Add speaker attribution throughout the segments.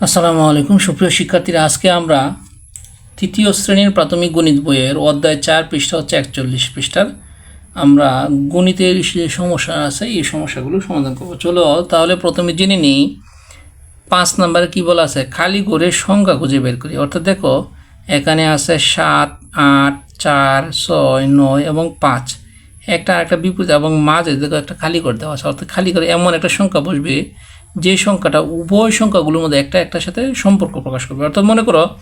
Speaker 1: আসসালামু আলাইকুম। সুপ্রিয় শিক্ষার্থীরা, আজকে আমরা তৃতীয় শ্রেণির প্রাথমিক গণিত বইয়ের অধ্যায় চার পৃষ্ঠা হচ্ছে একচল্লিশ পৃষ্ঠার। আমরা গণিতের যে সমস্যা আছে, এই সমস্যাগুলো সমাধান করব। চলো, তাহলে প্রথমে জেনে নিই, পাঁচ নাম্বারে কী বলা আছে? খালি করে সংখ্যা খুঁজে বের করি। অর্থাৎ দেখো, এখানে আছে সাত, আট, চার, ছয়, নয় এবং পাঁচ। একটা একটা বিপরীত এবং মাঝে দেখো একটা খালি করে দেওয়া আছে। অর্থাৎ খালি করে এমন একটা সংখ্যা বসবে যে সংখ্যাটা, উভয় সংখ্যাগুলোর মধ্যে একটা একটার সাথে সম্পর্ক প্রকাশ করবে। অর্থাৎ মনে করো,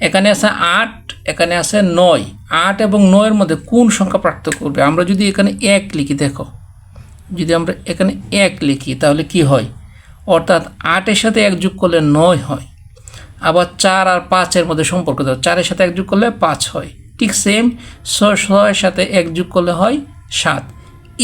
Speaker 1: এখানে আছে আট, এখানে আছে নয়। আট এবং নয়ের মধ্যে কোন সংখ্যা পার্থক্য করবে? আমরা যদি এখানে এক লিখি, দেখো, যদি আমরা এখানে এক লিখি, তাহলে কি হয়? অর্থাৎ আটের সাথে এক যোগ করলে নয় হয়। আবার চার আর পাঁচের মধ্যে সম্পর্ক দাও, চারের সাথে এক যোগ করলে পাঁচ হয়। ঠিক সেম ছয়, ছয়ের সাথে এক যোগ করলে হয় সাত।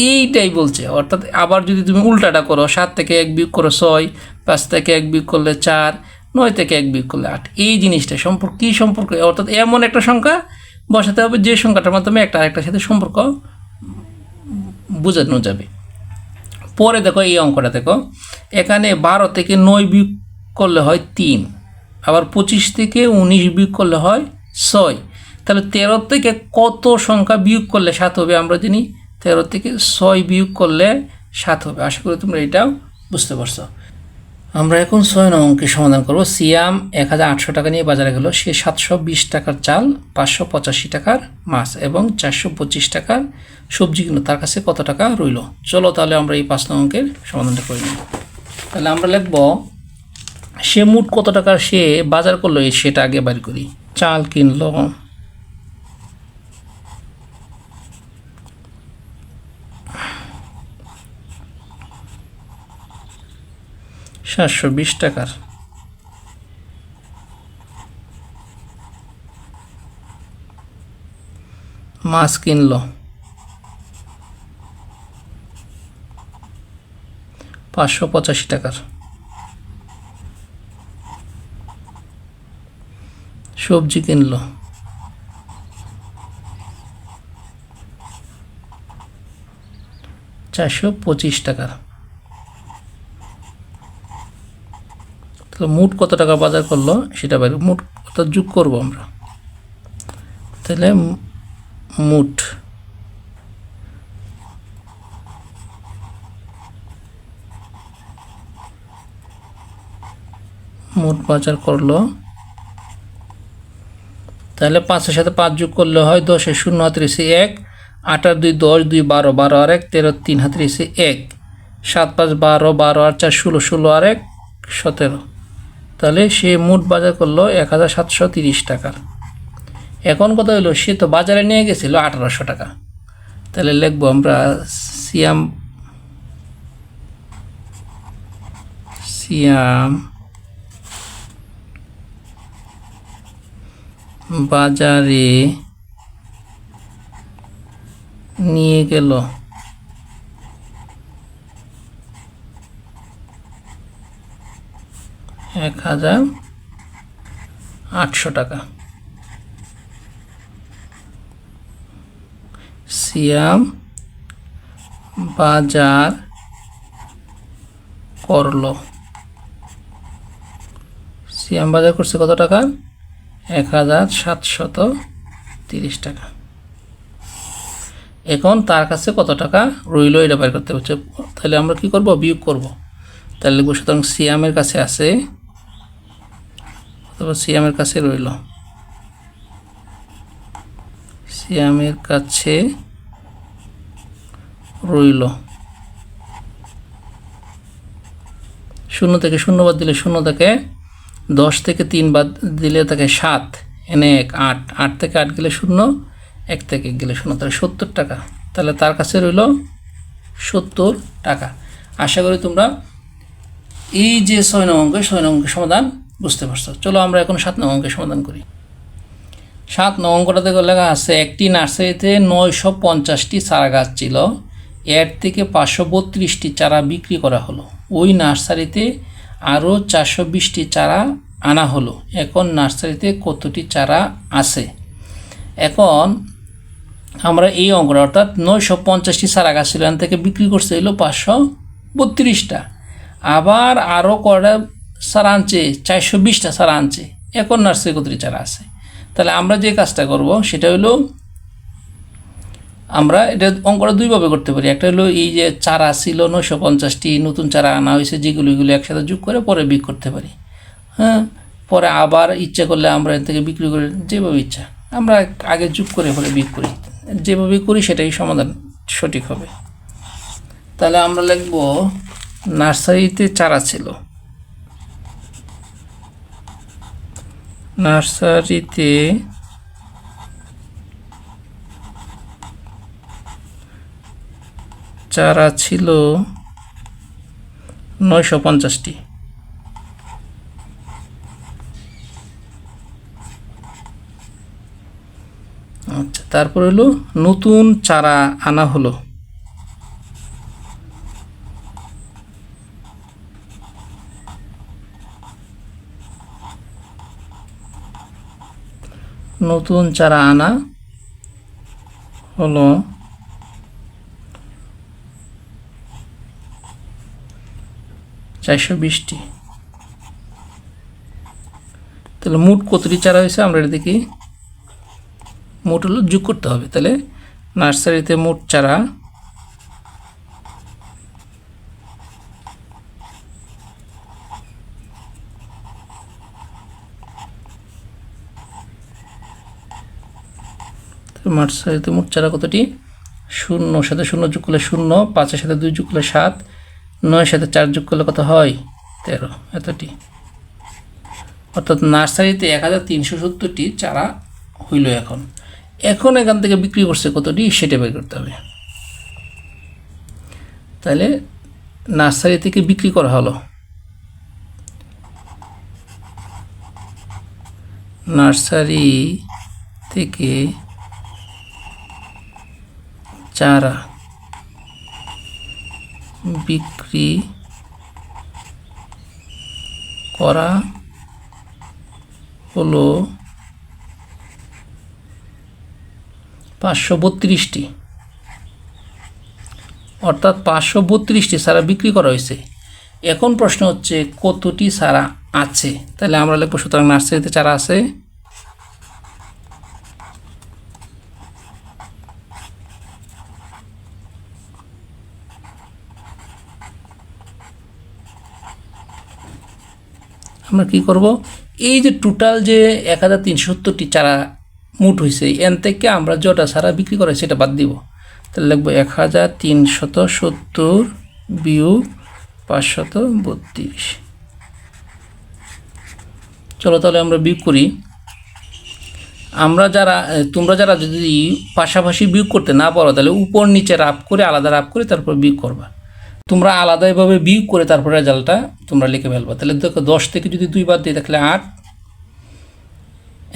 Speaker 1: এইটাই বলছে। অর্থাৎ আবার যদি তুমি উল্টাটা করো, সাত থেকে এক বিয়োগ করো ছয়, পাঁচ থেকে এক বিয়োগ করলে চার, নয় থেকে এক বিয়োগ করলে আট। এই জিনিসটা সম্পর্ক, কী সম্পর্ক? অর্থাৎ এমন একটা সংখ্যা বসাতে হবে, যে সংখ্যাটার মাধ্যমে একটা আরেকটার সাথে সম্পর্ক বোঝানো যাবে। পরে দেখো এই অঙ্কটা দেখো। এখানে বারো থেকে নয় বিয়োগ করলে হয় তিন, আবার পঁচিশ থেকে উনিশ বিয়োগ করলে হয় ছয়। তাহলে তেরো থেকে কত সংখ্যা বিয়োগ করলে সাত হবে আমরা জানি? তেরো থেকে ছয় বিয়োগ করলে সাত হবে। আশা করি তোমরা এটাও বুঝতে পারছ। আমরা এখন ছয় নং অঙ্কের সমাধান করব। সিয়াম এক হাজার আটশো টাকা নিয়ে বাজারে গেল। সে সাতশো বিশ টাকার চাল, পাঁচশো পঁচাশি টাকার মাছ এবং চারশো পঁচিশ টাকার সবজি কিনো তার কাছে কত টাকা রইল? চলো তাহলে আমরা এই পাঁচ নং অঙ্কের সমাধানটা করে নিই। তাহলে আমরা লিখব, সে মোট কত টাকার সে বাজার করল সেটা আগে বাড়ি করি। চাল কিনলো। সাতশো বিশ টাকার। মাছ কিনলো। পাঁচশো পঁচাশি টাকার। সবজি কিনলো। চারশো পঁচিশ টাকার। তাহলে মোট কত টাকা বাজার করল সেটা বাইরে মোট কত যোগ করব আমরা? তাহলে মোট মোট বাজার করল, তাহলে পাঁচের সাথে পাঁচ যোগ করলে হয় দশের শূন্য হাতিরিশে এক আট আর দুই দশ, দুই বারো বারো আর এক, তেরো তিন হাতিরিশে এক, সাত পাঁচ বারো বারো আর চার, ষোলো ষোলো আর এক, সতেরো। তাহলে সে মোট বাজার করল এক হাজার সাতশো তিরিশ টাকার এখন কথা হলো, সে তো বাজারে নিয়ে গেছিল আঠারোশো টাকা। তাহলে লিখব আমরা সিয়াম সিয়াম বাজারে নিয়ে গেল এক হাজার আটশো টাকা। সিয়াম, বাজার, করল। সিয়াম বাজার করছে কত টাকা? এক হাজার সাতশত তিরিশ টাকা। এখন তার কাছে কত টাকা রইল এটা বের করতে হচ্ছে। তাহলে আমরা কি করব? বিয়োগ করব। তাহলে সুতরাং সিয়ামের কাছে আছে অথবা সিয়ামের কাছে রইল। সিয়ামের কাছে রইল। শূন্য থেকে শূন্য বাদ দিলে শূন্য থেকে, দশ থেকে তিন বাদ দিলে তাকে সাত, এনে এক, আট আট থেকে আট গেলে শূন্য, এক থেকে গেলে শূন্য, তাহলে সত্তর টাকা। তাহলে তার কাছে রইল সত্তর টাকা। আশা করি তোমরা এই যে ছয় নং অঙ্কের, ছয় নং সমাধান বুঝতে পারছ। চলো আমরা এখন সাত নং অঙ্কের সমাধান করি। সাত নং অঙ্কটাতে লেখা আছে, একটি নার্সারিতে নয়শো পঞ্চাশটি চারা গাছ ছিল। এর থেকে পাঁচশো বত্রিশটি চারা বিক্রি করা হলো। ওই নার্সারিতে আরও চারশো বিশটি চারা আনা হলো। এখন নার্সারিতে কতটি চারা আছে? এখন আমরা এই অঙ্কটা, অর্থাৎ নয়শো পঞ্চাশটি চারা গাছ ছিল, এখান থেকে বিক্রি করছে হলো পাঁচশো বত্রিশটা। আবার আরও কটা আনছে চারশো বিশটা আনছে এখন নার্সারি কতটি চারা আছে। তাহলে আমরা যে কাজটা করব, সেটা হলো আমরা এটা অঙ্কটা দুইভাবে করতে পারি। একটা হলো এই যে চারা ছিল নশো পঞ্চাশটি, নতুন চারা আনা হয়েছে, যেগুলো এগুলো একসাথে যোগ করে পরে বিক করতে পারি। হ্যাঁ পরে আবার ইচ্ছা করলে আমরা এর থেকে বিক্রি করে যেভাবে ইচ্ছা, আমরা আগে যোগ করে পরে বিক্রি করি। যেভাবে করি সেটাই সমাধান সঠিক হবে। তাহলে আমরা লিখব, নার্সারিতে চারা ছিল। নার্সারিতে চারা ছিল নয়শো পঞ্চাশটি। আচ্ছা তারপর হলো নতুন চারা আনা হলো। নতুন চারা আনা হলো চারশো বিশটি। তাহলে মোট কতটি চারা হয়েছে আমরা এটা দেখি? মোট হলো যোগ করতে হবে। তাহলে নার্সারিতে মোট চারা নার্সারিতে মোট চারা কতটি? শূন্য, সাথে শূন্য যোগ করলে শূন্য, পাঁচের সাথে দুই যোগ করলে সাত, নয়ের সাথে চার যোগ করলে কত হয়? তেরো, এতটি। অর্থাৎ নার্সারিতে এক হাজার তিনশো সত্তরটি চারা হইল এখন। এখন এখান থেকে বিক্রি করছে কতটি? সেটা বের করতে হবে। তাহলে নার্সারি থেকে বিক্রি করা হলো। নার্সারি থেকে চারা বিক্রি করা হলো পাঁচশো বত্রিশটি। অর্থাৎ পাঁচশো বত্রিশটি সারা বিক্রি করা হয়েছে। এখন প্রশ্ন হচ্ছে, কতটি সারা আছে? তাহলে আমরা লিখব সুতরাং নার্সারিতে চারা আছে আমরা কি করব? এই যে টোটাল যে এক হাজার তিনশো সত্তরটি চারা মুট হয়েছে, এন থেকে আমরা যটা সারা বিক্রি করে সেটা বাদ দিব। তাহলে লিখব এক হাজার তিনশত সত্তর বিয়োগ পাঁচশত বত্রিশ। চলো তাহলে আমরা বিয়োগ করি। আমরা যারা, তোমরা যারা যদি পাশাপাশি বিয়োগ করতে না পারো, তাহলে উপর নিচে রাপ করে, আলাদা রাপ করে তারপর বিয়োগ করবা। তোমরা আলাদাভাবে বিয়োগ করে তারপর রেজাল্টটা তোমরা লিখে ফেলবা। তাহলে দেখো দশ থেকে যদি দুই বাদ দিই, তাহলে আট,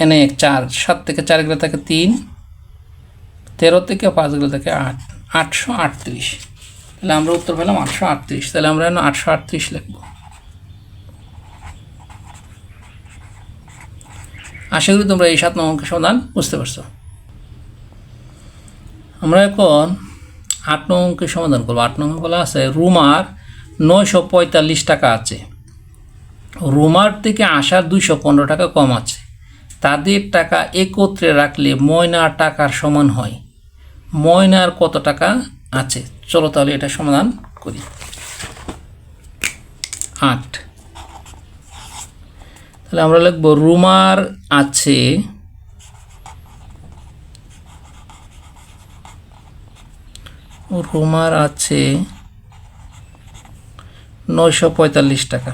Speaker 1: এনে এক চার, সাত থেকে চার গেলে থাকে তিন, তেরো থেকে পাঁচ গেলে থাকে আট, আটশো আটত্রিশ। তাহলে আমরা উত্তর পেলাম আটশো আটত্রিশ। তাহলে আমরা আটশো আটত্রিশ লিখব। আশা করি তোমরা এই সাত নম্বর সমাধান বুঝতে পারছ। আমরা এখন আট নং অঙ্কের সমাধান করব। আট নম্বর বলা আছে, রুমার নয়শো পঁয়তাল্লিশ টাকা আছে। রুমার থেকে আসার দুইশো পনেরো টাকা কম আছে। তাদের টাকা একত্রে রাখলে ময়নার টাকার সমান হয়। ময়নার কত টাকা আছে? চলো তাহলে এটা সমাধান করি। আট। তাহলে আমরা লিখব, রুমার আছে রুমার আছে নয়শো পঁয়তাল্লিশ টাকা।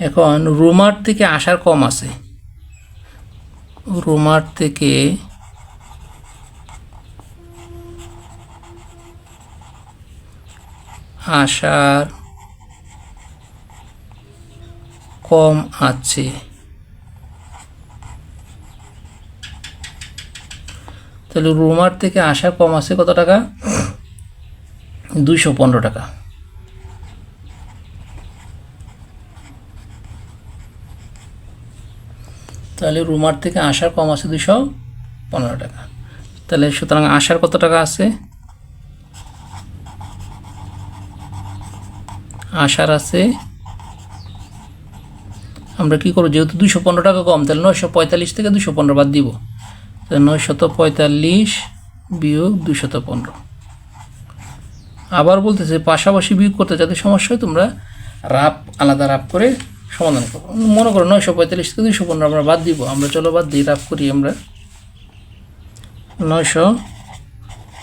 Speaker 1: এখন রুমার থেকে আসার কম আছে। রুমার থেকে আসার কম আছে। তাহলে রুমার থেকে আসার কম আছে কত টাকা? দুইশো পনেরো টাকা। তাহলে রুমার থেকে আসার কম আছে দুশো পনেরো টাকা। তাহলে সুতরাং আসার কত টাকা আছে? আসার আছে, আমরা কী করব? যেহেতু দুশো পনেরো টাকা কম, তাহলে নয়শো পঁয়তাল্লিশ থেকে দুশো পনেরো বাদ দিব। নয়শত পঁয়তাল্লিশ বিয়োগ দুশত পনেরো। আবার বলতেছে, পাশাপাশি বিয়োগ করতে যাতে সমস্যা হয়, তোমরা রাপ আলাদা রাপ করে সমাধান করো। মনে করো নয়শো পঁয়তাল্লিশ থেকে দুশো পনেরো আমরা বাদ দিব, আমরা চলো বাদ দিই রাপ করি আমরা। নয়শো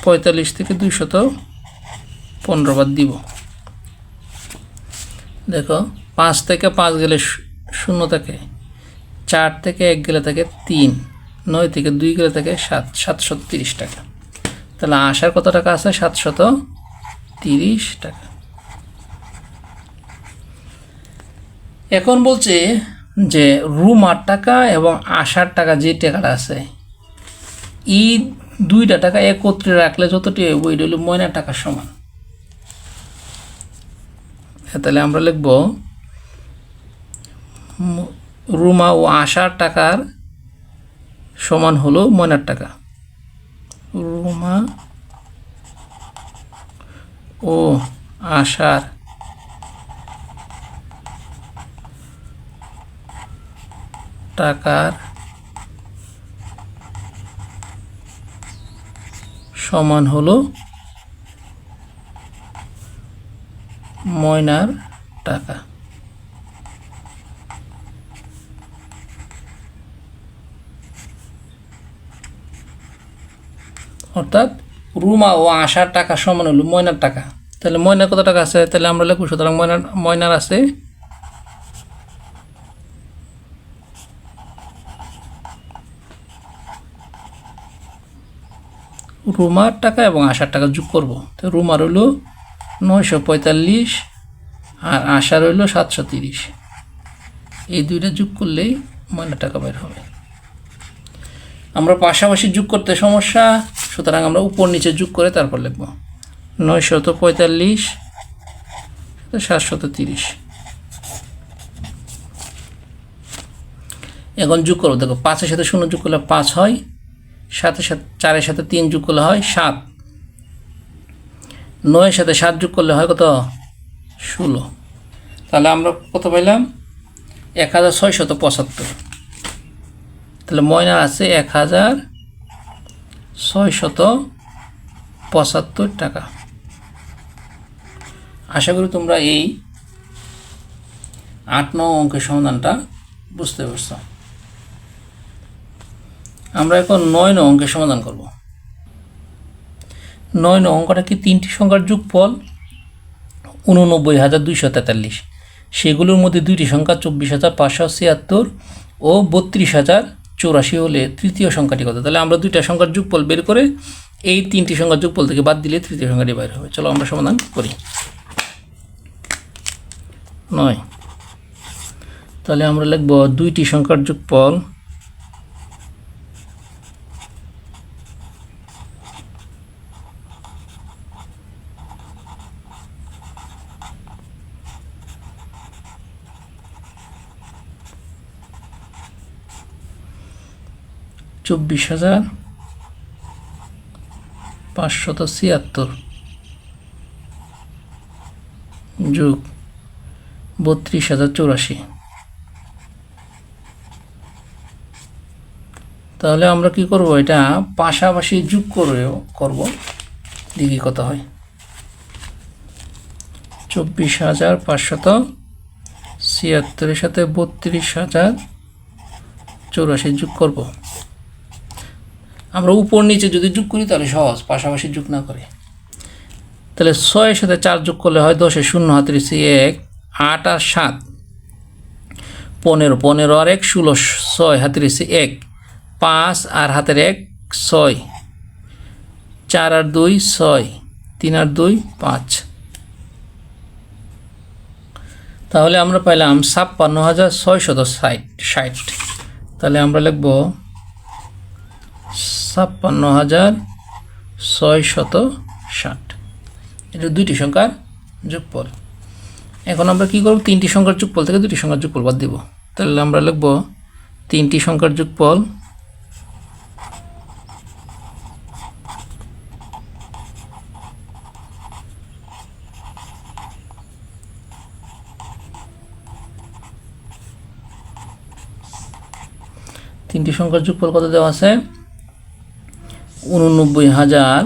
Speaker 1: পঁয়তাল্লিশ থেকে দুইশত পনেরো বাদ দিব। দেখো, পাঁচ থেকে পাঁচ গেলে শূন্য থাকে, চার থেকে এক গেলে থাকে তিন। নয় থেকে দুই গেলে থাকে সাত সাতশো তিরিশ টাকা। তাহলে আসার কত টাকা আছে? সাতশত তিরিশ টাকা। এখন বলছে যে রুম আট টাকা এবং আসার টাকা যে টাকাটা আছে এই দুইটা টাকা একত্রে রাখলে যতটি ওই হলো ময়না টাকার সমান। হ্যাঁ, তাহলে আমরা লিখব রুমা ও আশার টাকার সমান হলো ময়নার টাকা। রুমা। ও আশার। টাকার সমান হলো ময়নার টাকা। অর্থাৎ রুমা ও আশার টাকা সমান হলো ময়নার টাকা। তাহলে ময়নার কত টাকা আছে? তাহলে আমরা লিখব, সুতরাং ময়নার ময়নার আছে রুমার টাকা এবং আশার টাকা যোগ করব। তো রুমার হলো নয়শো পঁয়তাল্লিশ আর আশার হইল সাতশো তিরিশ। এই দুইটা যোগ করলেই ময়নার টাকা বের হবে। আমরা পাশাপাশি যোগ করতে সমস্যা, সুতরাং আমরা উপর নিচে যোগ করে তারপর লিখব। নয়শত পঁয়তাল্লিশ, সাতশত তিরিশ। এখন যোগ করব দেখো, পাঁচের সাথে শূন্য যোগ করলে পাঁচ হয় সাথে সাথে, চারের সাথে তিন যোগ করলে হয় সাত। নয়ের সাথে সাত যোগ করলে হয় কত? ষোলো। তাহলে আমরা কত পাইলাম? এক হাজার ছয়শত পঁচাত্তর। তাহলে ময়না আছে এক হাজার ছয়শত পঁচাত্তর টাকা। আশা করি তোমরা এই আট নং অঙ্কের সমাধানটা বুঝতে পারছ। আমরা এখন নয় নং অঙ্কের সমাধান করব। নয় নং অঙ্কটা কি তিনটি সংখ্যার যোগফল? উননব্বই হাজার দুইশো তেতাল্লিশ। সেগুলোর মধ্যে দুইটি সংখ্যা চব্বিশ হাজার পাঁচশো ছিয়াত্তর ও বত্রিশ হাজার চৌরাশি হলে তৃতীয় সংখ্যাটি কত? তাহলে আমরা দুইটা সংখ্যার যোগফল বের করে এই তিনটি সংখ্যার যোগফল থেকে বাদ দিলে তৃতীয় সংখ্যাটি বের হবে। চলো আমরা সমাধান করি। নয়। তাহলে আমরা লিখব দুইটি সংখ্যার যোগফল চব্বিশ হাজার পাঁচশত ছিয়াত্তর। যোগ বত্রিশ হাজার চৌরাশি। তাহলে আমরা কি করব? এটা পাশাপাশি যোগ করে করব। দেখি কত হয়। চব্বিশ হাজার পাঁচশত ছিয়াত্তরের সাথে বত্রিশ হাজার চৌরাশি যোগ করব। আমরা উপর নিচে যদি যোগ করি, তাহলে সহজ, পাশাপাশি যোগ না করে। তাহলে ছয়ের সাথে চার যোগ করলে হয় দশে শূন্য, হাতের এক, আট আর সাত। পনেরো পনেরো আর এক, ষোলো, ছয়, হাতের এক, পাঁচ আর হাতের এক, ছয়। চার আর দুই, ছয়। তিন আর দুই, পাঁচ। তাহলে আমরা পাইলাম ছাপ্পান্ন হাজার ছয়শত ষাট ষাট। তাহলে আমরা লিখব ছাপ্পান্ন হাজার ছয় শত ষাট। এটা দুইটি সংখ্যার যোগফল। এখন আমরা কি করব? তিনটি সংখ্যার যোগফল থেকে দুটি সংখ্যার যোগফল বাদ দিব। তাহলে আমরা লিখব তিনটি সংখ্যার যোগফল তিনটি সংখ্যার যোগফল কত দেওয়া আছে? উননব্বই হাজার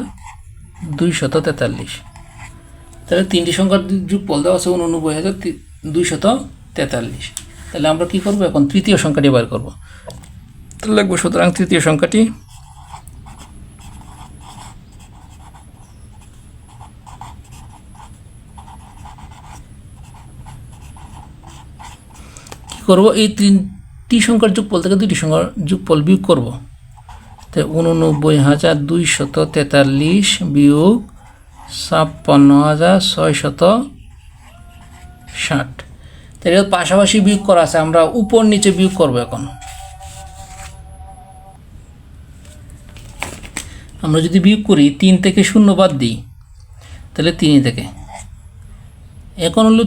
Speaker 1: দুইশত তেতাল্লিশ। তাহলে তিনটি সংখ্যার যোগফল দেওয়া আছে উননব্বই হাজার দুইশত তেতাল্লিশ। তাহলে আমরা কী করব এখন? তৃতীয় সংখ্যাটি বার করব। তাহলে লিখব, সুতরাং তৃতীয় সংখ্যাটি কি করব? এই তিনটি সংখ্যার যোগফল থেকে দুইটি সংখ্যার যোগফল বিয়োগ করব। উননব্বই হাজার দুইশত তেতাল্লিশ বিয়োগ ছাপ্পান্ন হাজার ছয়শত ষাট। তাহলে পাশাপাশি বিয়োগ করা আছে, আমরা উপর নিচে বিয়োগ করব এখন। আমরা যদি বিয়োগ করি, তিন থেকে শূন্য বাদ দিই, তাহলে তিনই থেকে। এখন হলো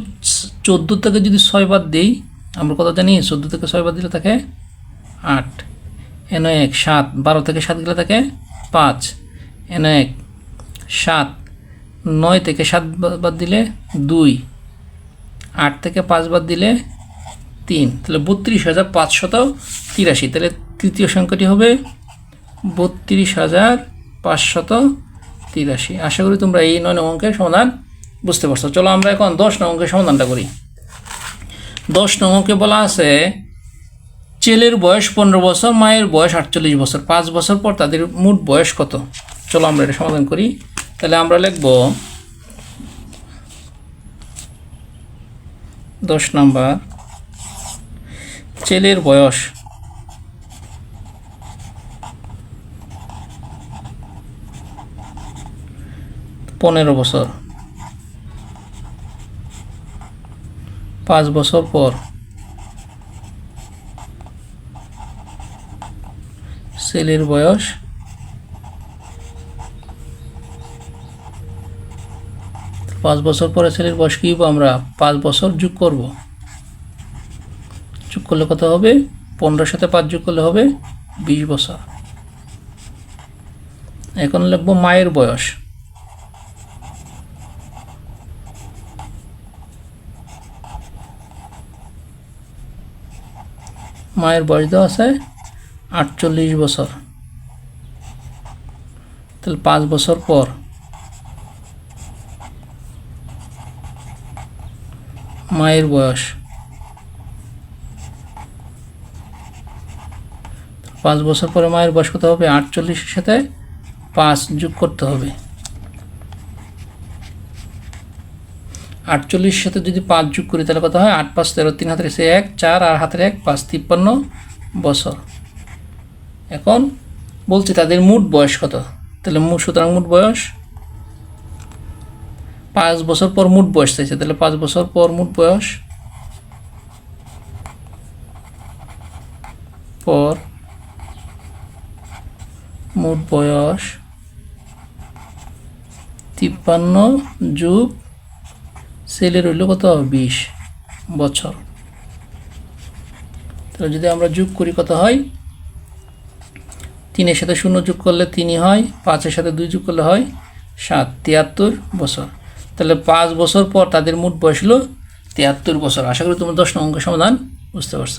Speaker 1: চোদ্দ থেকে যদি ছয় বাদ দিই, আমরা কত জানি? চোদ্দ থেকে ছয় বাদ দিলে থাকে আট। এন এক সাত, বারো থেকে সাত গেলে থাকে পাঁচ। এন এক সাত, নয় থেকে সাত বাদ দিলে দুই। আট থেকে পাঁচ বাদ দিলে তিন। তাহলে বত্রিশ হাজার পাঁচশত তিরাশি। তাহলে তৃতীয় সংখ্যাটি হবে বত্রিশ হাজার পাঁচশত তিরাশি। আশা করি তোমরা এই নয় অঙ্কের সমাধান বুঝতে পারছ। চলো আমরা এখন দশ নং সমাধানটা করি। দশ নং বলা আছে ছেলের বয়স পনেরো বছর, মায়ের বয়স আটচল্লিশ বছর। পাঁচ বছর পর তাদের মোট বয়স কত? চলো আমরা এটা সমাধান করি। তাহলে আমরা লিখব দশ নাম্বার। ছেলের বয়স পনেরো বছর। পাঁচ বছর পর ছেলের বয়স? পাঁচ বছর পরে ছেলের বয়স কী আমরা? পাঁচ বছর যোগ করব। যোগ করলে কত হবে? পনেরোর সাথে পাঁচ যোগ করলে হবে বিশ বছর। এখন লিখব মায়ের বয়স। মায়ের বয়স দেওয়া আছে আটচল্লিশ বছর। তাহলে পাঁচ বছর পর। মায়ের বয়স। পাঁচ বছর পরে মায়ের বয়স কত হবে? আটচল্লিশের সাথে পাঁচ যোগ করতে হবে। আটচল্লিশের সাথে যদি পাঁচ যোগ করি, তাহলে কত হয়? আট পাঁচ তেরো, তিন হাতের এসে এক, চার, আর হাতের এক, পাঁচ, তিপ্পান্ন বছর। এখন বলছি তাদের মোট বয়স কত? তাহলে সুতরাং মোট বয়স পাঁচ বছর পর মোট বয়স চাইছে। তাহলে পাঁচ বছর পর মোট বয়স পর মোট বয়স তিপ্পান্ন যুগ ছেলের হইল কত? বিশ বছর। তাহলে যদি আমরা যোগ করি কত হয়? তিনের সাথে শূন্য যোগ করলে তিনই হয়, পাঁচের সাথে দুই যোগ করলে হয় সাত, তিয়াত্তর বছর। তাহলে পাঁচ বছর পর তাদের মোট বয়স হলো তিয়াত্তর বছর। আশা করি তোমরা দশ অঙ্ক সমাধান বুঝতে পারছ।